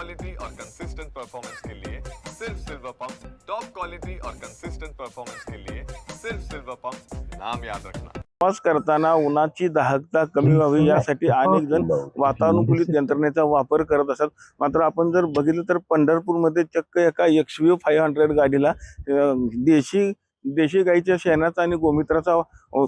Quality और consistent performance के लिए सिर्फ सिल्वर पंप टॉप क्वालिटी और कंसिस्टेंट परफॉर्मेंस के लिए सिर्फ सिल्वर पंप नाम याद रखना। प्रवास करताना उन्हाची दाहकता कमी व्हावी यासाठी अनेक जण वातानुकूलित यंत्रणेचा वापर करत असतात मात्र आपण जर बघितलं तर पंढरपूरमध्ये चक्क एका एक्स फाईव्ह हंड्रेड गाडीला देशी देशी गाईच्या शेणाचा आणि गोमित्राचा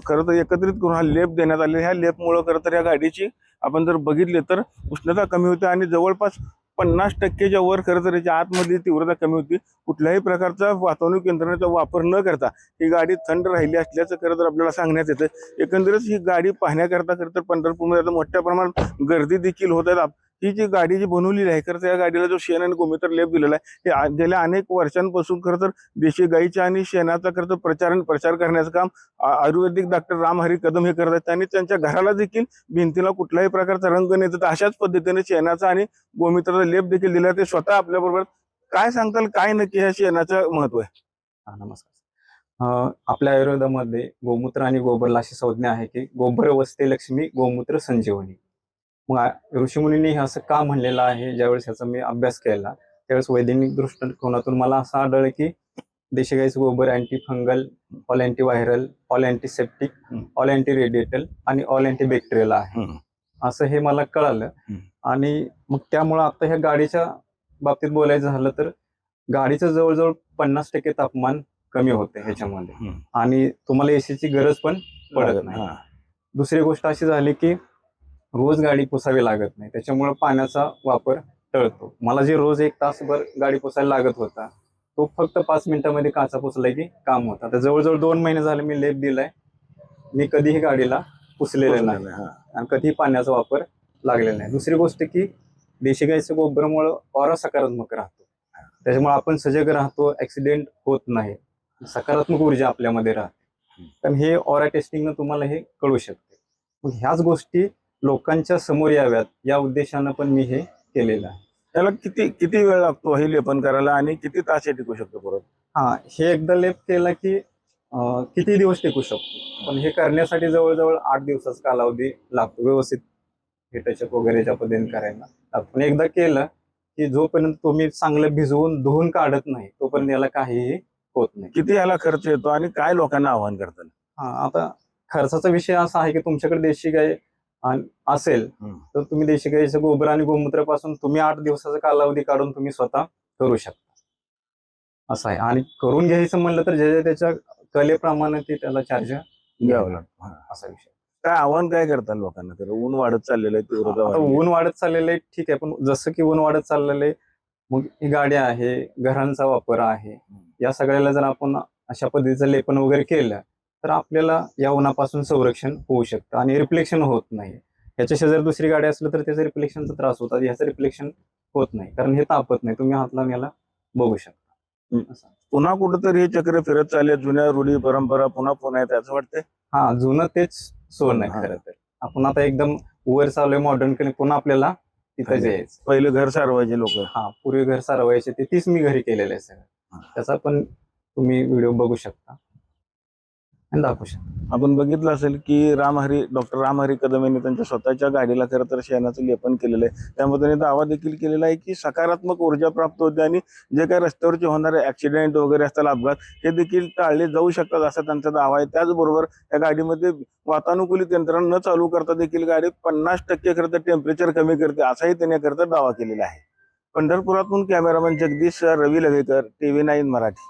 खरं तर एकत्रित करून हा लेप देण्यात आले ह्या लेपमुळं खरं तर या गाडीची आपण जर बघितले तर उष्णता कमी होते आणि जवळपास पन्नास टक्केच्या वर खरं तर याच्या आतमध्ये तीव्रता कमी होती. कुठल्याही प्रकारचा वातावरणीय यंत्रणेचा वापर न करता ही गाडी थंड राहिली असल्याचं खरं तर आपल्याला सांगण्यात येतं. एकंदरीत ही गाडी पाहण्याकरता खरं तर पंढरपूरमध्ये आता मोठ्या प्रमाणात गर्दी देखील होत आहेत ही जी गाडी जी बनवलेली आहे खरं तर या गाडीला जो शेण आणि गोमित्र लेप दिलेला आहे हे गेल्या अनेक वर्षांपासून खरं तर देशी गाईच्या आणि शेणाचा खरं तर प्रचार आणि प्रचार करण्याचं काम आयुर्वेदिक डॉक्टर रामहरी कदम हे करत आहेत. त्यांनी त्यांच्या घराला देखील भिंतीला कुठल्याही प्रकारचा रंग नाही तर अशाच पद्धतीने शेणाचा आणि गोमित्राचा लेप देखील दिला ते स्वतः आपल्याबरोबर काय सांगताल काय नक्की ह्या शेणाचं महत्त्व आहे? हा नमस्कार. आपल्या आयुर्वेदामध्ये गोमूत्र आणि गोबरला अशी संज्ञा आहे की गोबर वस्ते लक्ष्मी गोमूत्र संजीवनी. मग ऋषीमुनींनी हे असं का म्हणलेलं आहे ज्यावेळेस ह्याचा मी अभ्यास केला त्यावेळेस वैज्ञानिक दृष्टिकोनातून मला असं आढळलं की देशी गाईचं गोबर anti fungal all anti viral all antiseptic. All anti रेडिएटल आणि ऑल अँटी बॅक्टेरियल आहे. असं हे मला कळालं. आणि मग त्यामुळं आता ह्या गाडीच्या बाबतीत बोलायचं झालं तर गाडीचं जवळजवळ पन्नास टक्के तापमान कमी होते ह्याच्यामध्ये. आणि तुम्हाला एसीची गरज पण पडत नाही. दुसरी गोष्ट अशी झाली की रोज गाडी पुसावी लागत नाही. त्याच्यामुळे पाण्याचा वापर टळतो. मला जे रोज एक तासभर गाडी पुसायला लागत होता तो फक्त पाच मिनिटामध्ये काचा पुसला की काम होता. आता जवळजवळ दोन महिने झाले मी लेप दिलाय. मी कधीही गाडीला पुसलेलं नाही. हा. आणि कधीही पाण्याचा वापर लागलेला नाही. दुसरी गोष्ट की देशी गाईच्या गोबरामुळं ऑरा सकारात्मक राहतो. त्याच्यामुळे आपण सजग राहतो ऍक्सिडेंट होत नाही. सकारात्मक ऊर्जा आपल्यामध्ये राहते. कारण हे ऑरा टेस्टिंगनं तुम्हाला हे कळू शकते. मग ह्याच गोष्टी लोकांच्या समोर याव्यात या उद्देशानं पण मी हे केलेलं आहे. त्याला किती किती वेळ लागतो हे लेपन करायला आणि किती तास हे टिकू शकतो परत? हा हे एकदा लेप केला की अं, किती दिवस टिकू शकतो? पण हे करण्यासाठी जवळजवळ आठ दिवसाचा कालावधी लागतो व्यवस्थित. हे टचअप वगैरेच्या पद्धतीने करायला लागतो. पण एकदा केलं की जोपर्यंत तुम्ही चांगलं भिजवून धुवून काढत नाही तोपर्यंत याला काहीही होत नाही. किती याला खर्च येतो आणि काय लोकांना आव्हान करतात हा आता खर्चाचा विषय असा आहे की तुमच्याकडे देशी गाय आण- असेल. तर तुम्ही देशी गाईचं गोबर आणि गोमूत्रापासून तुम्ही आठ दिवसाचा कालावधी काढून तुम्ही स्वतः करू शकता. असं आहे. आणि करून घ्यायचं म्हणलं तर ज्याच्या त्याच्या कलेप्रमाणे ते त्याला चार्ज घ्यावं लागतं. असा विषय. काय आव्हान काय करतात लोकांना? तर ऊन वाढत चाललेलं आहे तीव्रता. ऊन वाढत चाललेलं आहे ठीक आहे. पण जसं की ऊन वाढत चाललेलं आहे मग ही गाडी आहे घरांचा वापर आहे. या सगळ्याला जर आपण अशा पद्धतीचं लेपन वगैरे केलं तर आपल्याला या उन्हापासून संरक्षण होऊ शकतं आणि रिफ्लेक्शन होत नाही. ह्याच्या जर दुसरी गाडी असलं तर त्याचा रिफ्लेक्शनचा त्रास होतात. ह्याचं रिफ्लेक्शन होत नाही. कारण हे तापत नाही. तुम्ही हात लावून याला बघू शकता. पुन्हा कुठंतरी हे चक्र फिरत चालले. जुन्या रूढी परंपरा पुन्हा पुन्हा येत असं वाटतंय? हा जुनं तेच सोन आहे हा. खरं तर. आपण आता एकदम वर चालू आहे मॉडर्न केले पुन्हा आपल्याला तिथं. यायचं पहिले घर सारवायचे लोक. हा पूर्वी घर सारवायचे. ते तीच मी घरी केलेलं आहे. सगळं. त्याचा पण तुम्ही व्हिडिओ बघू शकता. आणि दाखवू शकता. आपण बघितलं असेल की रामहरी डॉक्टर रामहरी कदम यांनी त्यांच्या स्वतःच्या गाडीला खरं तर शेणाचं लेपन केलेलं आहे. त्यामध्ये त्यांनी दावा देखील केलेला आहे की सकारात्मक ऊर्जा प्राप्त होते आणि जे काही रस्त्यावरचे होणारे ऍक्सिडेंट वगैरे असतात अपघात हे देखील टाळले जाऊ शकतात असा त्यांचा दावा आहे. त्याचबरोबर या गाडीमध्ये वातानुकूलित यंत्रणा न चालू करता देखील गाडी पन्नास टक्के खरं तर टेम्परेचर कमी करते असाही त्यांनी खरं तर दावा केलेला आहे. पंढरपुरातून cameraman Jagdish Ravi Lavekar TV nine Marathi.